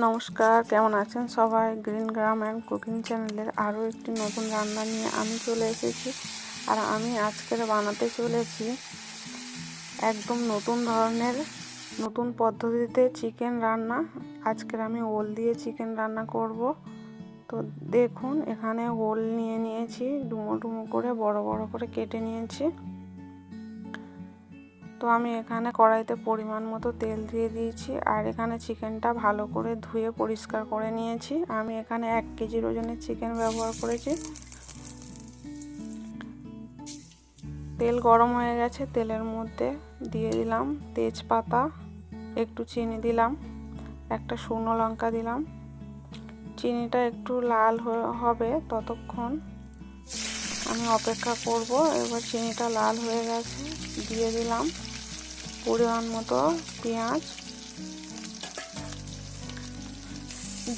নমস্কার, কেমন আছেন সবাই? গ্রিন গ্রাম অ্যান্ড কুকিং চ্যানেলের আরও একটি নতুন রান্না নিয়ে আমি চলে এসেছি। আর আমি আজকের বানাতে চলেছি একদম নতুন ধরনের, নতুন পদ্ধতিতে চিকেন রান্না। আজকের আমি ওল দিয়ে চিকেন রান্না করব। তো দেখুন, এখানে ওল নিয়ে নিয়েছি, ডুমো ডুমো করে, বড় বড় করে কেটে নিয়েছি। তো আমি এখানে কড়াইতে পরিমাণ মতো তেল দিয়ে দিয়েছি আর এখানে চিকেনটা ভালো করে ধুয়ে পরিষ্কার করে নিয়েছি। আমি এখানে এক কেজির ওজনের চিকেন ব্যবহার করেছি। তেল গরম হয়ে গেছে, তেলের মধ্যে দিয়ে দিলাম তেজপাতা, একটু চিনি দিলাম, একটা শুকনো লঙ্কা দিলাম। চিনিটা একটু লাল হবে ততক্ষণ আমি অপেক্ষা করব। এবার চিনিটা লাল হয়ে গেছে, দিয়ে দিলাম। পরিমাণ মতো পেঁয়াজ।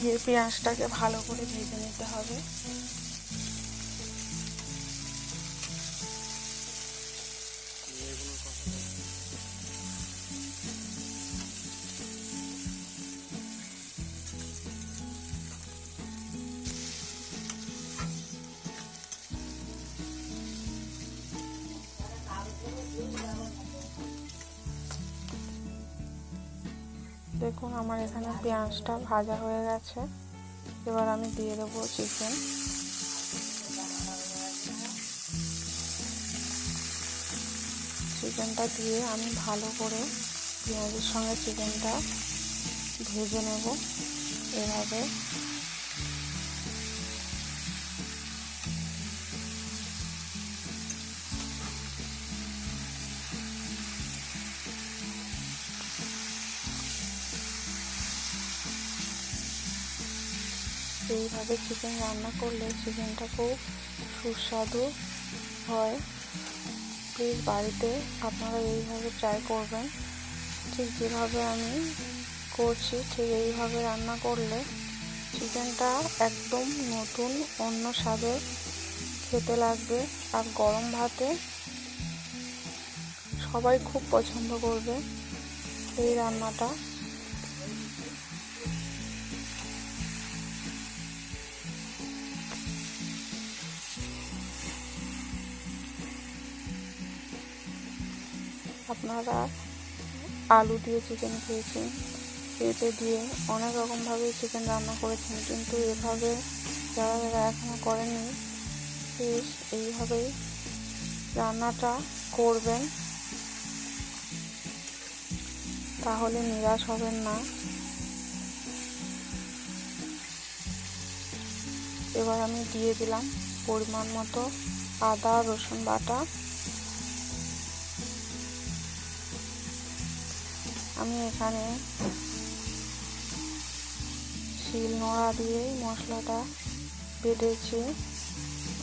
দিয়ে পেঁয়াজটাকে ভালো করে ভেজে নিতে হবে। দেখুন আমার এখানে পেঁয়াজটা ভাজা হয়ে গেছে। এবার আমি দিয়ে দেবো চিকেন চিকেনটা দিয়ে আমি ভালো করে পেঁয়াজের সঙ্গে চিকেনটা ভেজে নেব। এভাবে এইভাবে চিকেন রান্না করলে চিকেনটা খুব সুস্বাদু হয়। প্লিজ বাড়িতে আপনারা এইভাবে ট্রাই করবেন। ঠিক যেভাবে আমি করছি, ঠিক এইভাবে রান্না করলে চিকেনটা একদম নতুন, অন্য স্বাদের খেতে লাগবে। আর গরম ভাতে সবাই খুব পছন্দ করবে এই রান্নাটা। আপনারা আলু দিয়ে চিকেন খেয়েছেন। পেঁপে দিয়ে অনেক রকমভাবে চিকেন রান্না করেছেন, কিন্তু এভাবে যারা যারা এখনও করেননি প্লিজ এইভাবেই রান্নাটা করবেন। তাহলে নিরাশ হবেন না। এবার আমি দিয়ে দিলাম পরিমাণ মতো আদা, রসুন বাটা। আমি এখানে শিল, নোড়া দিয়েই মশলাটা বেটেছি।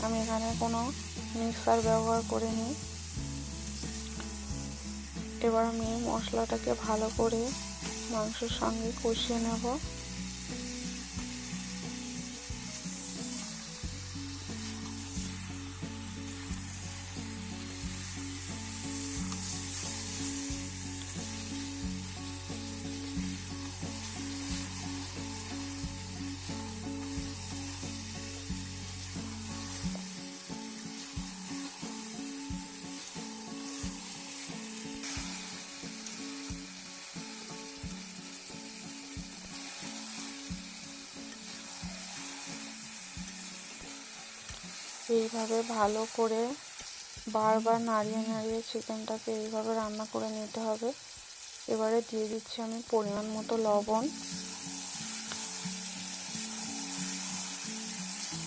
আমি এখানে কোনো মিক্সার ব্যবহার করিনি। এবার আমি মশলাটাকে ভালো করে মাংসের সঙ্গে কষিয়ে নেব। এইভাবে ভালো করে বারবার নাড়িয়ে নাড়িয়ে চিকেনটাকে এইভাবে রান্না করে নিতে হবে। এবারে দিয়ে দিচ্ছি আমি পরিমাণ মতো লবণ।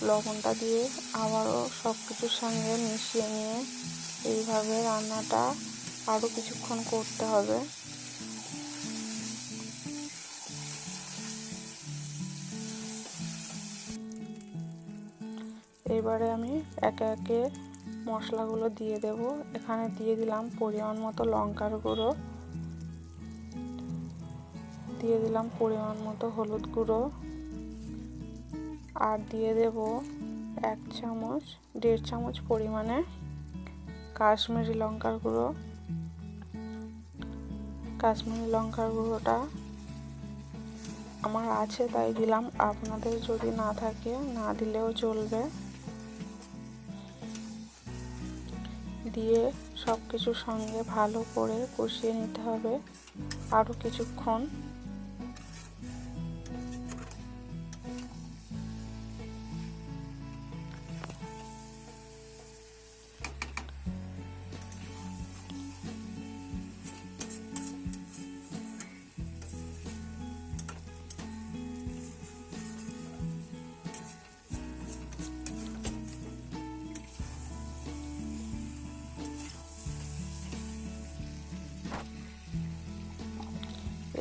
লবণটা দিয়ে আবারও সব কিছুর সঙ্গে মিশিয়ে নিয়ে এইভাবে রান্নাটা আরও কিছুক্ষণ করতে হবে। এবারে আমি একে একে মশলাগুলো দিয়ে দেব। এখানে দিয়ে দিলাম পরিমাণ মতো লঙ্কার গুঁড়ো। দিয়ে দিলাম পরিমাণ মতো হলুদ গুঁড়ো। আর দিয়ে দেব এক চামচ, দেড় চামচ পরিমাণে কাশ্মীরি লঙ্কার গুঁড়ো। কাশ্মীরি লঙ্কার গুঁড়োটা আমার আছে, তাই দিলাম। আপনাদের যদি না থাকে, না দিলেও চলবে। দিয়ে সব কিছুর সঙ্গে ভালো করে কষিয়ে নিতে হবে। আরও কিছুক্ষণ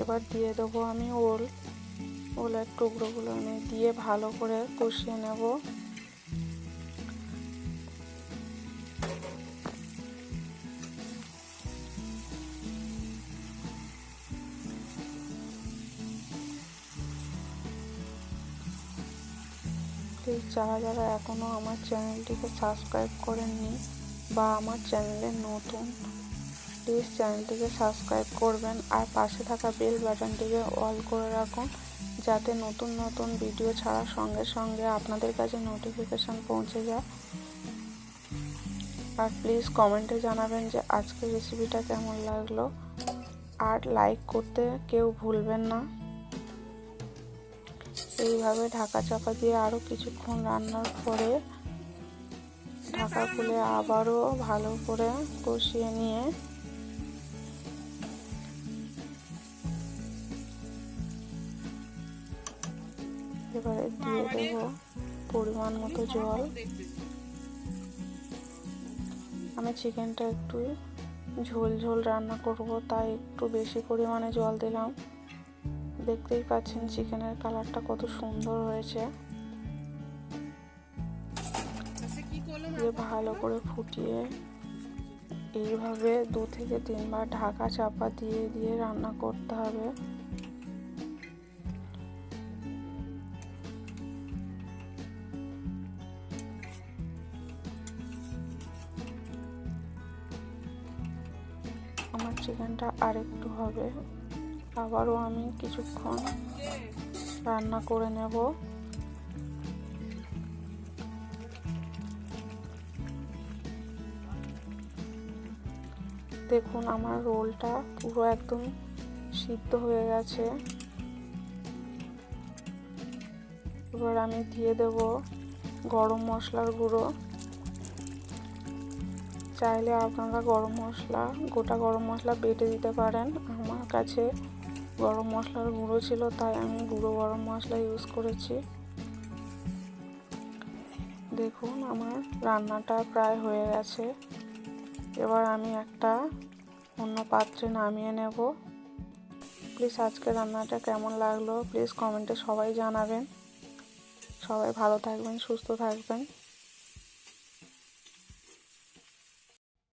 এবার দিয়ে দেবো আমি ওল। ওলের টুকরোগুলো আমি দিয়ে ভালো করে কষিয়ে নেব। যারা যারা এখনও আমার চ্যানেলটিকে সাবস্ক্রাইব করেননি বা আমার চ্যানেলে নতুন প্লিজ চ্যানেলটিকে সাবস্ক্রাইব করবেন আর পাশে থাকা বেল বাটনটিকে অল করে রাখুন যাতে নতুন নতুন ভিডিও ছাড়ার সঙ্গে সঙ্গে আপনাদের কাছে নোটিফিকেশান পৌঁছে যায়। আর প্লিজ কমেন্টে জানাবেন যে আজকের রেসিপিটা কেমন লাগল। আর লাইক করতে কেউ ভুলবেন না। এইভাবে ঢাকা চাপা দিয়ে আরও কিছুক্ষণ রান্নার পরে ঢাকা খুলে আবারও ভালো করে কষিয়ে নিয়ে এবারে দিয়ে দেব পরিমাণ মতো জল। আমি চিকেনটা একটু ঝোল ঝোল রান্না করব, তাই একটু বেশি পরিমাণে জল দিলাম। দেখতেই পাচ্ছেন চিকেনের কালারটা কত সুন্দর হয়েছে। দিয়ে ভালো করে ফুটিয়ে এইভাবে দু থেকে তিনবার ঢাকা চাপা দিয়ে দিয়ে রান্না করতে হবে। চিকেনটা আরেকটু হবে। আবারও আমি কিছুক্ষণ রান্না করে নেব। দেখুন, আমার রোলটা পুরো একদম সিদ্ধ হয়ে গেছে। এবার আমি দিয়ে দেব গরম মশলার গুঁড়ো। চাইলে আপনারা গরম মশলা, গোটা গরম মশলা বেটে দিতে পারেন। আমার কাছে গরম মশলার গুঁড়ো ছিল, তাই আমি গুঁড়ো গরম মশলা ইউজ করেছি। দেখুন, আমার রান্নাটা প্রায় হয়ে গেছে। এবার আমি একটা অন্য পাত্রে নামিয়ে নেব। প্লিজ আজকে রান্নাটা কেমন লাগল? প্লিজ কমেন্টে সবাই জানাবেন। সবাই ভালো থাকবেন, সুস্থ থাকবেন।